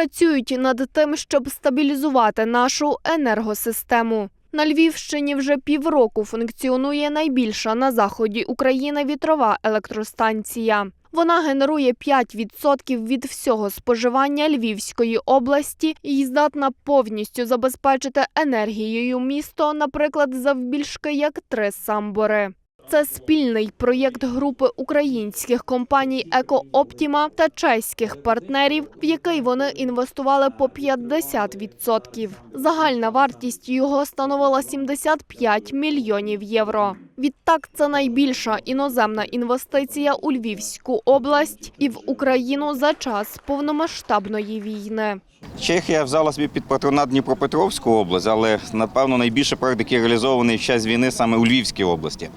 Працюють над тим, щоб стабілізувати нашу енергосистему. На Львівщині вже півроку функціонує найбільша на заході України вітрова електростанція. Вона генерує 5% від всього споживання Львівської області і здатна повністю забезпечити енергією місто, наприклад, завбільшки як три самбори. Це спільний проєкт групи українських компаній «Екооптіма» та чеських партнерів, в який вони інвестували по 50%. Загальна вартість його становила 75 мільйонів євро. Відтак, це найбільша іноземна інвестиція у Львівську область і в Україну за час повномасштабної війни. Чехія взяла собі під патронат Дніпропетровську область, але напевно найбільший проект, який реалізований в час війни саме у Львівській області.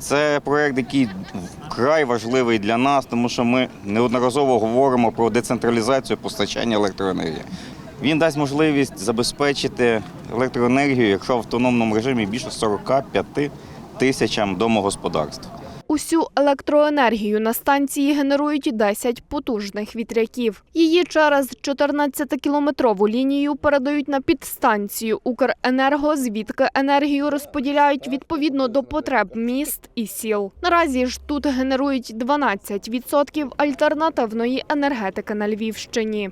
Це проект, який вкрай важливий для нас, тому що ми неодноразово говоримо про децентралізацію постачання електроенергії. Він дасть можливість забезпечити електроенергію, якщо в автономному режимі більше 45 тисячам домогосподарств. Усю електроенергію на станції генерують 10 потужних вітряків. Її через 14-кілометрову лінію передають на підстанцію Укренерго, звідки енергію розподіляють відповідно до потреб міст і сіл. Наразі ж тут генерують 12% альтернативної енергетики на Львівщині.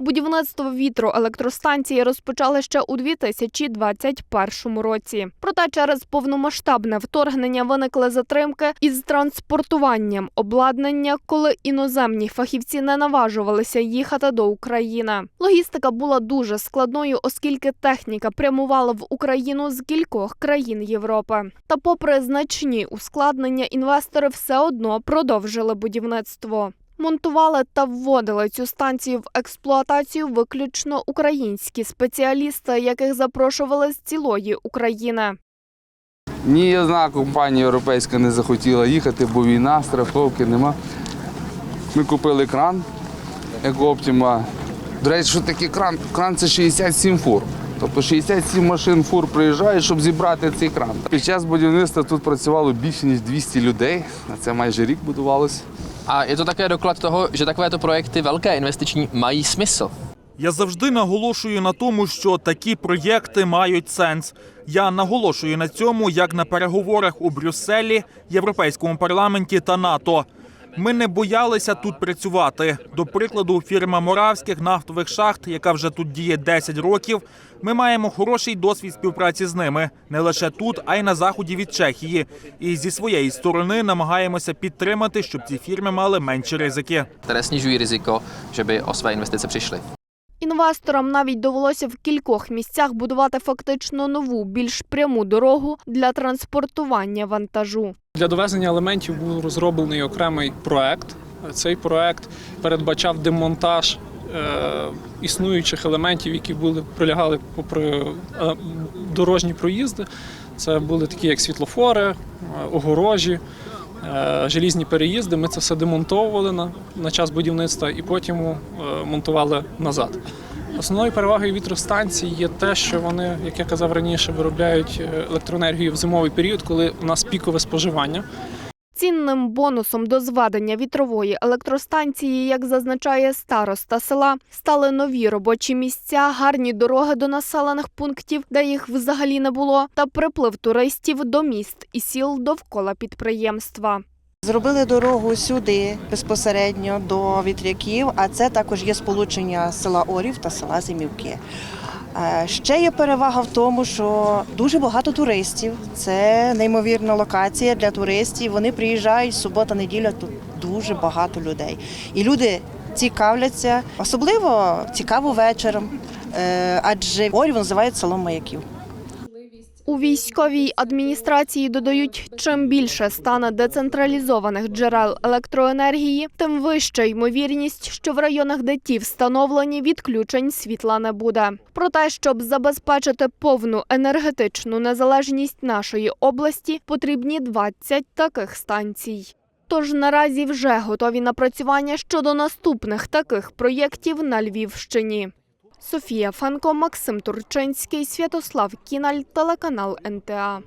Будівництво вітроелектростанції розпочали ще у 2021 році. Проте через повномасштабне вторгнення виникли затримки із транспортуванням обладнання, коли іноземні фахівці не наважувалися їхати до України. Логістика була дуже складною, оскільки техніка прямувала в Україну з кількох країн Європи. Та, попри значні ускладнення, інвестори все одно продовжили будівництво. Монтували та вводили цю станцію в експлуатацію виключно українські спеціалісти, яких запрошували з цілої України. Ні одна компанія європейська не захотіла їхати, бо війна, страховки нема. Ми купили кран Екооптіма. До речі, що таке кран? Кран це 67 фур. Тобто 67 машин фур приїжджають, щоб зібрати цей кран. Під час будівництва тут працювало більше ніж 200 людей. На це майже рік будувалося. A je to také doklad toho, že takovéto projekty velké investiční mají smysl. Я завжди наголошую на тому, що такі проєкти мають сенс. Я наголошую на цьому як на переговорах у Брюсселі, Європейському парламенті та НАТО. Ми не боялися тут працювати. До прикладу, фірма Моравських нафтових шахт, яка вже тут діє 10 років. Ми маємо хороший досвід співпраці з ними не лише тут, а й на заході від Чехії. І зі своєї сторони намагаємося підтримати, щоб ці фірми мали менші ризики. snižují riziko, že by o své investice. Інвесторам навіть довелося в кількох місцях будувати фактично нову, більш пряму дорогу для транспортування вантажу. Для довезення елементів був розроблений окремий проект. Цей проект передбачав демонтаж е, існуючих елементів, які були прилягали попри е, дорожні проїзди. Це були такі, як світлофори, е, огорожі, желізні переїзди. Ми це все демонтовували на, час будівництва і потім монтували назад. Основною перевагою вітростанцій є те, що вони, як я казав раніше, виробляють е, електроенергію в зимовий період, коли у нас пікове споживання. Цінним бонусом до зведення вітрової електростанції, як зазначає староста села, стали нові робочі місця, гарні дороги до населених пунктів, де їх взагалі не було, та приплив туристів до міст і сіл довкола підприємства. Зробили дорогу сюди безпосередньо до вітряків, а це також є сполучення села Орів та села Зимівки. Е, Ще є перевага в тому, що дуже багато туристів. Це неймовірна локація для туристів. Вони приїжджають субота, неділя, тут дуже багато людей. І люди цікавляться, особливо цікаво вечором, е, адже Орів називають селом маяків. У військовій адміністрації додають, чим більше стане децентралізованих джерел електроенергії, тим вища ймовірність, що в районах, де ті встановлені, відключень світла не буде. Про те, щоб забезпечити повну енергетичну незалежність нашої області, потрібні 20 таких станцій. Тож наразі вже готові напрацювання щодо наступних таких проєктів на Львівщині. Софія Фанко, Максим Турчинський, Святослав Кіналь, телеканал НТА.